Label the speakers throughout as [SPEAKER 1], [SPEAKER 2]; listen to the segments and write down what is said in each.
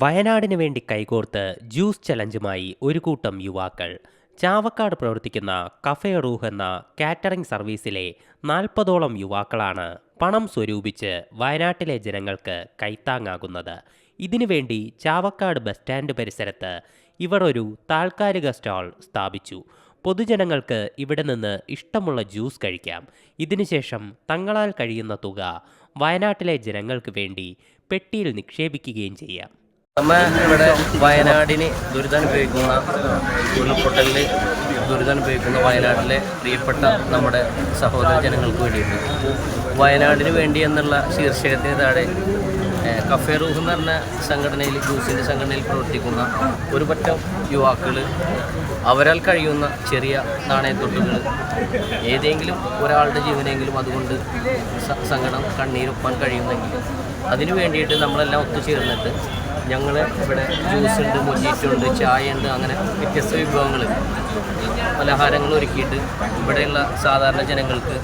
[SPEAKER 1] വയനാടിന് വേണ്ടി കൈകോർത്ത് ജ്യൂസ് ചലഞ്ചുമായി ഒരു കൂട്ടം യുവാക്കൾ. ചാവക്കാട് പ്രവർത്തിക്കുന്ന കഫേ റൂഹ് എന്ന കാറ്ററിംഗ് സർവീസിലെ നാൽപ്പതോളം യുവാക്കളാണ് പണം സ്വരൂപിച്ച് വയനാട്ടിലെ ജനങ്ങൾക്ക് കൈത്താങ്ങാകുന്നത്. ഇതിനുവേണ്ടി ചാവക്കാട് ബസ് സ്റ്റാൻഡ് പരിസരത്ത് ഇവർ ഒരു താൽക്കാലിക സ്റ്റാൾ സ്ഥാപിച്ചു. പൊതുജനങ്ങൾക്ക് ഇവിടെ നിന്ന് ഇഷ്ടമുള്ള ജ്യൂസ് കഴിക്കാം. ഇതിനുശേഷം തങ്ങളാൽ കഴിയുന്ന തുക വയനാട്ടിലെ ജനങ്ങൾക്ക് വേണ്ടി പെട്ടിയിൽ നിക്ഷേപിക്കുകയും ചെയ്യാം.
[SPEAKER 2] നമ്മ ഇവിടെ വയനാടിന് ദുരിതമനുഭവിക്കുന്ന ഉരുൾപൊട്ടലിൽ ദുരിതമനുഭവിക്കുന്ന വയനാട്ടിലെ പ്രിയപ്പെട്ട നമ്മുടെ സഹോദര ജനങ്ങൾക്ക് വേണ്ടിയിട്ട്. വയനാടിന് വേണ്ടി എന്നുള്ള ശീർഷകത്തിന് താഴെ കഫേ റൂഹ് എന്ന് പറഞ്ഞ സംഘടനയിൽ ജ്യൂസിന്റെ സംഘടനയിൽ പ്രവർത്തിക്കുന്ന ഒരു പറ്റം യുവാക്കൾ അവരാൽ കഴിയുന്ന ചെറിയ നാണയത്തൊട്ടുകൾ ഏതെങ്കിലും ഒരാളുടെ ജീവനെങ്കിലും അതുകൊണ്ട് സങ്കടം കണ്ണീരൊപ്പാൻ കഴിയുന്നെങ്കിൽ അതിനു വേണ്ടിയിട്ട് നമ്മളെല്ലാം ഒത്തുചേർന്നിട്ട് ഞങ്ങൾ ഇവിടെ ജ്യൂസ് ഉണ്ട് മൊജീറ്റോ ഉണ്ട് ചായ ഉണ്ട് അങ്ങനെ വ്യത്യസ്ത വിഭവങ്ങൾ പലഹാരങ്ങൾ ഒരുക്കിയിട്ട് ഇവിടെയുള്ള സാധാരണ ജനങ്ങൾക്ക്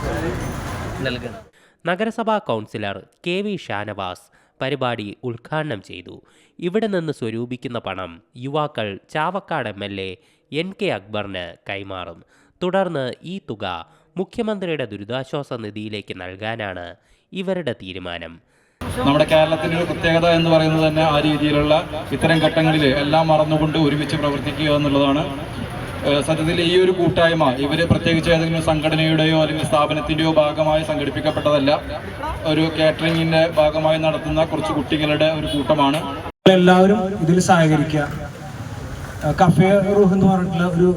[SPEAKER 2] നൽകണം
[SPEAKER 1] നഗരസഭാ കൗൺസിലർ കെ വി ഷാനവാസ് പരിപാടി ഉദ്ഘാടനം ചെയ്തു. ഇവിടെ നിന്ന് സ്വരൂപിക്കുന്ന പണം യുവാക്കൾ Chavakkad M L A N K അക്ബറിന് കൈമാറും. തുടർന്ന് ഈ തുക മുഖ്യമന്ത്രിയുടെ ദുരിതാശ്വാസ നിധിയിലേക്ക് നൽകാനാണ് ഇവരുടെ തീരുമാനം.
[SPEAKER 3] നമ്മുടെ കേരളത്തിന്റെ ഒരു പ്രത്യേകത എന്ന് പറയുന്നത് തന്നെ ആ രീതിയിലുള്ള ഇത്തരം ഘട്ടങ്ങളിൽ എല്ലാം മറന്നുകൊണ്ട് ഒരുമിച്ച് പ്രവർത്തിക്കുക എന്നുള്ളതാണ്. സത്യത്തിൽ ഈ ഒരു കൂട്ടായ്മ ഇവർ പ്രത്യേകിച്ച് ഏതെങ്കിലും സംഘടനയുടെയോ അല്ലെങ്കിൽ സ്ഥാപനത്തിന്റെയോ ഭാഗമായി സംഘടിപ്പിക്കപ്പെട്ടതല്ല. ഒരു കാറ്ററിംഗിന്റെ ഭാഗമായി നടത്തുന്ന കുറച്ച് കുട്ടികളുടെ ഒരു കൂട്ടമാണ്.
[SPEAKER 4] എല്ലാവരും ഇതിൽ സഹകരിക്കുക. കഫേ റൂഹ് എന്ന് പറഞ്ഞിട്ടുള്ള ഒരു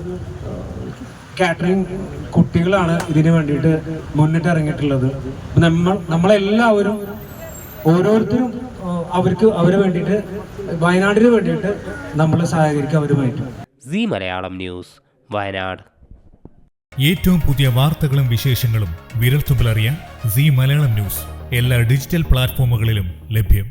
[SPEAKER 4] കാറ്ററിംഗ് കുട്ടികളാണ് ഇതിനു വേണ്ടിയിട്ട് മുന്നിട്ട് ഇറങ്ങിയിട്ടുള്ളത് നമ്മൾ നമ്മളെല്ലാവരും ഓരോരുത്തരും അവർക്ക് അവരെ വേണ്ടിയിട്ട് വയനാടിന് വേണ്ടിയിട്ട് നമ്മൾ സഹകരിക്കുക അവരുമായിട്ട്.
[SPEAKER 1] C Malayalam news Wayanad.
[SPEAKER 5] ഏറ്റവും പുതിയ വാർത്തകളും വിശേഷങ്ങളും വിരൽത്തുമ്പിലറിയാൻ സി മലയാളം ന്യൂസ് എല്ലാ ഡിജിറ്റൽ പ്ലാറ്റ്ഫോമുകളിലും ലഭ്യം.